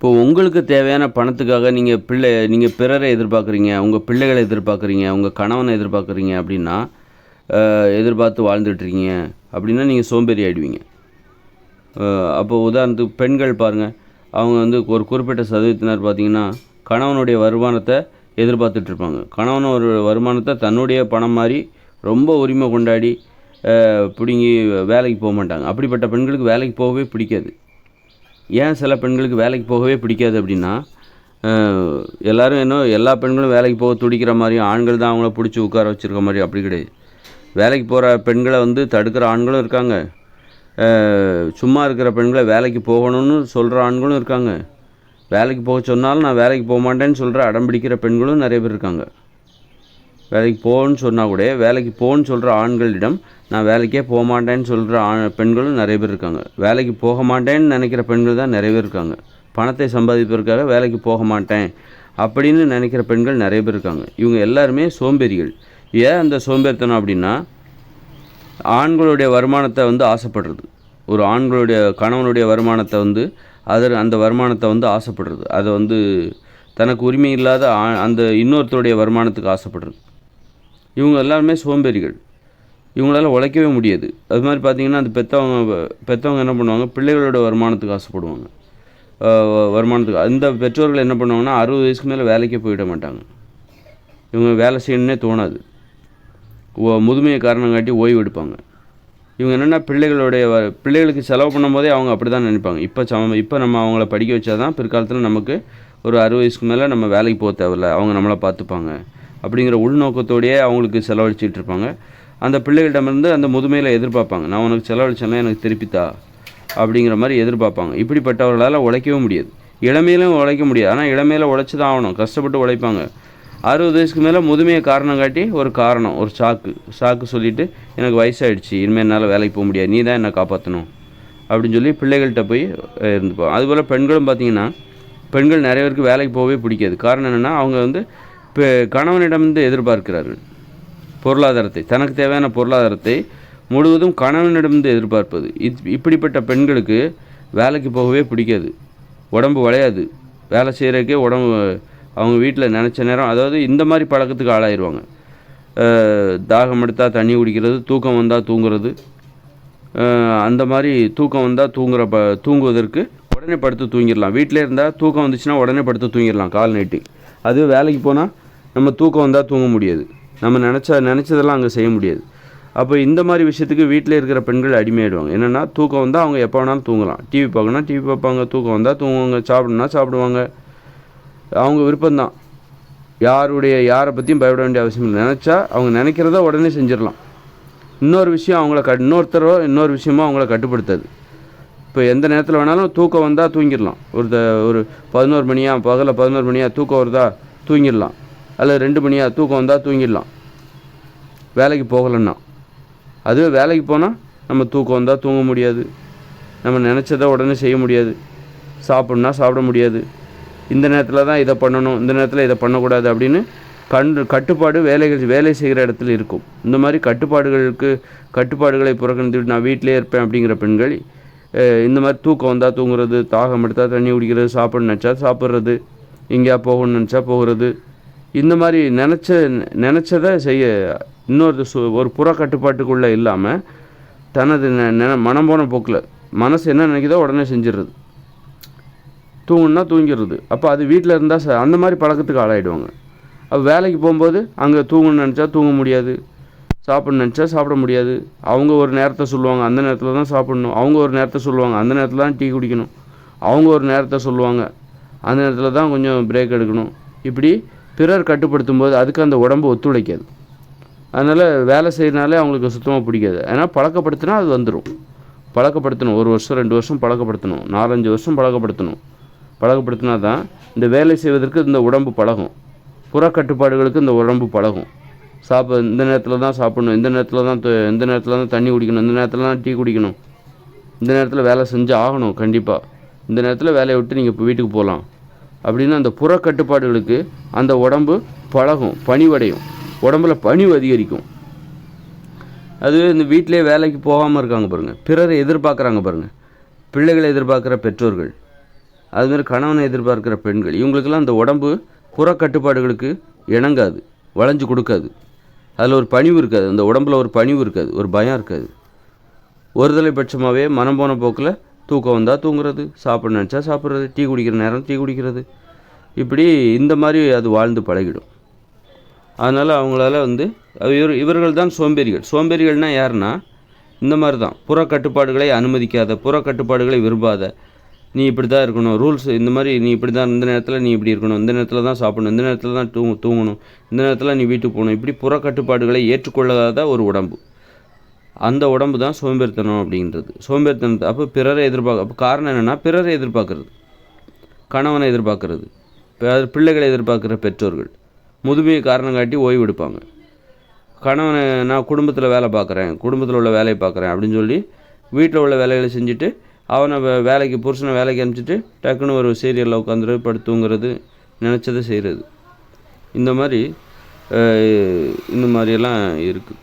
இப்போ உங்களுக்கு தேவையான பணத்துக்காக நீங்கள் பிள்ளை நீங்கள் பிறரை எதிர்பார்க்குறீங்க உங்கள் பிள்ளைகளை எதிர்பார்க்குறீங்க உங்கள் கணவனை எதிர்பார்க்குறீங்க அப்படின்னா எதிர்பார்த்து வாழ்ந்துட்டுருக்கீங்க அப்படின்னா நீங்கள் சோம்பேறி ஆகிடுவீங்க அப்போ உதாரணத்துக்கு பெண்கள் பாருங்கள் அவங்க வந்து ஒரு குறிப்பிட்ட சதவீதத்தினர் பார்த்தீங்கன்னா கணவனுடைய வருமானத்தை எதிர்பார்த்துட்ருப்பாங்க கணவனோட வருமானத்தை தன்னுடைய பணம் மாதிரி ரொம்ப உரிமை கொண்டாடி பிடுங்கி வேலைக்கு போக மாட்டாங்க. அப்படிப்பட்ட பெண்களுக்கு வேலைக்கு போகவே பிடிக்காது. ஏன் சில பெண்களுக்கு வேலைக்கு போகவே பிடிக்காது அப்படின்னா எல்லோரும் எல்லாரும் என்ன எல்லா பெண்களும் வேலைக்கு போக துடிக்கிற மாதிரியும் ஆண்கள் தான் அவங்கள பிடிச்சி உட்கார வச்சிருக்க மாதிரி அப்படி கிடையாது. வேலைக்கு போகிற பெண்களை வந்து தடுக்கிற ஆண்களும் இருக்காங்க. சும்மா இருக்கிற பெண்களை வேலைக்கு போகணும்னு சொல்கிற ஆண்களும் இருக்காங்க. வேலைக்கு போக சொன்னாலும் நான் வேலைக்கு போக மாட்டேன்னு சொல்கிற அடம்பிடிக்கிற பெண்களும் நிறைய பேர் இருக்காங்க. வேலைக்கு போகணும்னு சொன்னால் கூட வேலைக்கு போகணுன்னு சொல்கிற ஆண்களிடம் நான் வேலைக்கே போக மாட்டேன்னு சொல்கிற ஆ பெண்களும் நிறைய பேர் இருக்காங்க. வேலைக்கு போக மாட்டேன்னு நினைக்கிற பெண்கள் தான் நிறைய பேர் இருக்காங்க. பணத்தை சம்பாதிப்பதற்காக வேலைக்கு போக மாட்டேன் அப்படின்னு நினைக்கிற பெண்கள் நிறைய பேர் இருக்காங்க. இவங்க எல்லாருமே சோம்பேறிகள். ஏன் அந்த சோம்பேறித்தனம் அப்படின்னா ஆண்களுடைய வருமானத்தை வந்து ஆசைப்படுறது. ஒரு ஆண்களுடைய கணவனுடைய வருமானத்தை வந்து அதர் அந்த வருமானத்தை வந்து ஆசைப்படுறது. அதை வந்து தனக்கு உரிமை இல்லாத ஆ- அந்த இன்னொருத்தருடைய வருமானத்துக்கு ஆசைப்படுறது. இவங்க எல்லாருமே சோம்பேறிகள். இவங்களால உழைக்கவே முடியாது. அது மாதிரி பார்த்தீங்கன்னா அந்த பெற்றவங்க பெற்றவங்க என்ன பண்ணுவாங்க? பிள்ளைகளோட வருமானத்துக்கு ஆசைப்படுவாங்க. வருமானத்துக்கு அந்த பெற்றோர்கள் என்ன பண்ணுவாங்கன்னா அறுபது வயசுக்கு மேலே வேலைக்கே போயிட மாட்டாங்க. இவங்க வேலை செய்யணுன்னே தோணாது. முதுமையை காரணம் காட்டி ஓய்வு எடுப்பாங்க. இவங்க என்னென்னா பிள்ளைகளுடைய வ- பிள்ளைகளுக்கு செலவு பண்ணும்போதே அவங்க அப்படி தான் நினைப்பாங்க. இப்போ சம இப்போ நம்ம அவங்கள படிக்க வச்சா தான் பிற்காலத்தில் நமக்கு ஒரு அறுபது வயசுக்கு மேலே நம்ம வேலைக்கு போக தேவையில்ல. அவங்க நம்மளை பார்த்துப்பாங்க. அப்படிங்கிற உள்நோக்கத்தோடையே அவங்களுக்கு செலவழிச்சிட்டு இருப்பாங்க. அந்த பிள்ளைகளிடமிருந்து அந்த முதுமையில் எதிர்பார்ப்பாங்க. நான் உனக்கு செலவழிச்சேன்னா எனக்கு திருப்பித்தா அப்படிங்கிற மாதிரி எதிர்பார்ப்பாங்க. இப்படிப்பட்டவர்களால் உழைக்கவும் முடியாது. இளமையிலும் உழைக்க முடியாது. ஆனால் இளமையில் உழைச்சி தான் ஆகணும். கஷ்டப்பட்டு உழைப்பாங்க. அறுபது வயசுக்கு மேலே முதுமையை காரணம் காட்டி ஒரு காரணம் ஒரு சாக்கு. சாக்கு சொல்லிவிட்டு எனக்கு வயசாயிடுச்சு. இனிமேல் என்னால் வேலைக்கு போக முடியாது. நீ தான் என்னை காப்பாற்றணும் அப்படின்னு சொல்லி பிள்ளைகள்கிட்ட போய் இருந்துப்போம். அதுபோல் பெண்களும் பார்த்தீங்கன்னா பெண்கள் நிறைய பேருக்கு வேலைக்கு போகவே பிடிக்காது. காரணம் என்னென்னா அவங்க வந்து இப்போ கணவனிடமிருந்து எதிர்பார்க்கிறார்கள். பொருளாதாரத்தை தனக்கு தேவையான பொருளாதாரத்தை முழுவதும் கணவனிடமிருந்து எதிர்பார்ப்பது. இத் இப்படிப்பட்ட பெண்களுக்கு வேலைக்கு போகவே பிடிக்காது. உடம்பு வளையாது. வேலை செய்கிறக்கே உடம்பு அவங்க வீட்டில் நினச்ச நேரம் அதாவது இந்த மாதிரி பழக்கத்துக்கு ஆளாயிருவாங்க. தாகம் எடுத்தால் தண்ணி குடிக்கிறது தூக்கம் வந்தால் தூங்குறது. அந்த மாதிரி தூக்கம் வந்தால் தூங்குற ப தூங்குவதற்கு உடனே படுத்து தூங்கிடலாம். வீட்டிலே இருந்தால் தூக்கம் வந்துச்சுன்னா உடனே படுத்து தூங்கிடலாம் கால் நைட்டு. அது வேலைக்கு போனால் நம்ம தூக்கம் வந்தால் தூங்க முடியாது. நம்ம நினச்சா நினச்சதெல்லாம் அங்கே செய்ய முடியாது. அப்போ இந்த மாதிரி விஷயத்துக்கு வீட்டில் இருக்கிற பெண்கள் அடிமையாயிடுவாங்க. என்னென்னா தூக்கம் வந்தால் அவங்க எப்போ வேணாலும் தூங்கலாம். டிவி பார்க்கணும்னா டிவி பார்ப்பாங்க. தூக்கம் வந்தால் தூங்குவாங்க. சாப்பிடணும்னா சாப்பிடுவாங்க. அவங்க விருப்பம்தான் யாருடைய யாரை பற்றியும் பயப்பட வேண்டிய அவசியம் இல்லை. நினச்சா அவங்க நினைக்கிறத உடனே செஞ்சிடலாம். இன்னொரு விஷயம் அவங்கள கட் இன்னொருத்தரோ இன்னொரு விஷயமோ அவங்கள கட்டுப்படுத்தாது. இப்போ எந்த நேரத்தில் வேணாலும் தூக்கம் வந்தால் தூங்கிடலாம். ஒரு த ஒரு பதினோரு மணியா பகலில் பதினோரு மணியா தூக்கம் வருதா தூங்கிடலாம். அல்லது ரெண்டு மணியா தூக்கம் வந்தால் தூங்கிடலாம். வேலைக்கு போகலைன்னா. அதுவே வேலைக்கு போனால் நம்ம தூக்கம் வந்தால் தூங்க முடியாது. நம்ம நினச்சதை உடனே செய்ய முடியாது. சாப்பிட்ணுன்னா சாப்பிட முடியாது. இந்த நேரத்தில் தான் இதை பண்ணணும் இந்த நேரத்தில் இதை பண்ணக்கூடாது அப்படின்னு கண் கட்டுப்பாடு வேலைகள் வேலை செய்கிற இடத்துல இருக்கும். இந்த மாதிரி கட்டுப்பாடுகளுக்கு கட்டுப்பாடுகளை புறக்கணித்துட்டு நான் வீட்டிலே இருப்பேன் அப்படிங்கிற பெண்கள் இந்த மாதிரி தூக்கம் வந்தால் தூங்குறது தாகம் எடுத்தால் தண்ணி குடிக்கிறது சாப்பிட நினச்சா சாப்பிட்றது எங்கேயா போகணும்னு நினச்சா போகிறது இந்த மாதிரி நினச்ச நினச்சதை செய்ய இன்னொரு சு ஒரு புற கட்டுப்பாட்டுக்குள்ளே இல்லாமல் தனது நெ- மனம் போன போக்கில் மனசு என்ன நினைக்குதோ உடனே செஞ்சிடுறது தூங்குன்னா தூங்கிடுறது அப்போ அது வீட்டில் இருந்தால் ச அந்த மாதிரி பழக்கத்துக்கு ஆளாயிடுவாங்க. அப்போ வேலைக்கு போகும்போது அங்கே தூங்கணும்னு நினச்சா தூங்க முடியாது. சாப்பிட்ணும் நினச்சா சாப்பிட முடியாது. அவங்க ஒரு நேரத்தை சொல்லுவாங்க அந்த நேரத்தில் தான் சாப்பிட்ணும். அவங்க ஒரு நேரத்தை சொல்லுவாங்க அந்த நேரத்தில் தான் டீ குடிக்கணும். அவங்க ஒரு நேரத்தை சொல்லுவாங்க அந்த நேரத்தில் தான் கொஞ்சம் பிரேக் எடுக்கணும். இப்படி பிறர் கட்டுப்படுத்தும் போது அதுக்கு அந்த உடம்பு ஒத்துழைக்காது. அதனால் வேலை செய்கிறனாலே அவங்களுக்கு சுத்தமாக பிடிக்காது. ஏன்னா பழக்கப்படுத்தினா அது வந்துடும் பழக்கப்படுத்தணும். ஒரு வருஷம் ரெண்டு வருஷம் பழக்கப்படுத்தணும். நாலஞ்சு வருஷம் பழக்கப்படுத்தணும். பழக்கப்படுத்தினா தான் இந்த வேலை செய்வதற்கு இந்த உடம்பு பழகும். புற கட்டுப்பாடுகளுக்கு இந்த உடம்பு பழகும். சாப்பிட இந்த நேரத்தில் தான் சாப்பிடணும். இந்த நேரத்தில் தான் இந்த நேரத்தில் தான் தண்ணி குடிக்கணும். இந்த நேரத்தில் தான் டீ குடிக்கணும். இந்த நேரத்தில் வேலை செஞ்சு ஆகணும் கண்டிப்பாக இந்த நேரத்தில் வேலையை விட்டு நீங்கள் இப்போ வீட்டுக்கு போகலாம். அப்படின்னு அந்த புற கட்டுப்பாடுகளுக்கு அந்த உடம்பு பழகும் பணிவடையும். உடம்புல பணிவு அதிகரிக்கும். அதுவே இந்த வீட்டிலே வேலைக்கு போகாமல் இருக்காங்க பாருங்கள் பிறரை எதிர்பார்க்குறாங்க பாருங்கள் பிள்ளைகளை எதிர்பார்க்குற பெற்றோர்கள் அதுமாதிரி கணவனை எதிர்பார்க்குற பெண்கள் இவங்களுக்கெல்லாம் அந்த உடம்பு புற கட்டுப்பாடுகளுக்கு இணங்காது வளைஞ்சு கொடுக்காது. அதில் ஒரு பணிவு இருக்காது. அந்த உடம்புல ஒரு பணிவு இருக்காது. ஒரு பயம் இருக்காது. ஒருதலை பட்சமாகவே மனம் போன போக்கில் தூக்கம் வந்தால் தூங்குறது சாப்பிட நினச்சா சாப்பிட்றது டீ குடிக்கிற நேரம் டீ குடிக்கிறது. இப்படி இந்த மாதிரி அது வாழ்ந்து பழகிடும். அதனால் அவங்களால வந்து இவர் இவர்கள் தான் சோம்பேறிகள். சோம்பேறிகள்னால் யாருன்னா இந்த மாதிரி தான் புற கட்டுப்பாடுகளை அனுமதிக்காத புற கட்டுப்பாடுகளை விரும்பாத. நீ இப்படி தான் இருக்கணும் ரூல்ஸ் இந்த மாதிரி நீ இப்படி தான் இந்த நேரத்தில் நீ இப்படி இருக்கணும் இந்த நேரத்தில் தான் சாப்பிடணும் இந்த நேரத்தில் தான் தூ தூங்கணும் இந்த நேரத்தில் நீ வீட்டுக்கு போகணும். இப்படி புற கட்டுப்பாடுகளை ஏற்றுக்கொள்ளாத ஒரு உடம்பு. அந்த உடம்பு தான் சோம்பேறித்தனம் அப்படின்றது. சோம்பேறித்தனத்தை அப்போ பிறரை எதிர்பார்க்க அப்போ காரணம் என்னென்னா பிறரை எதிர்பார்க்கறது. கணவனை எதிர்பார்க்கறது. பிள்ளைகளை எதிர்பார்க்குற பெற்றோர்கள். முதுமையை காரணம் காட்டி ஓய்வு எடுப்பாங்க. கணவனை நான் குடும்பத்தில் வேலை பார்க்குறேன் குடும்பத்தில் உள்ள வேலையை பார்க்குறேன் அப்படின்னு சொல்லி வீட்டில் உள்ள வேலைகளை செஞ்சுட்டு அவனை வேலைக்கு புருஷனை வேலைக்கு அனுப்பிச்சிட்டு டக்குன்னு ஒரு சீரியலில் உட்காந்துரு படுத்து தூங்குறது நினச்சதை செய்கிறது இந்த மாதிரி இந்த மாதிரியெல்லாம் இருக்குது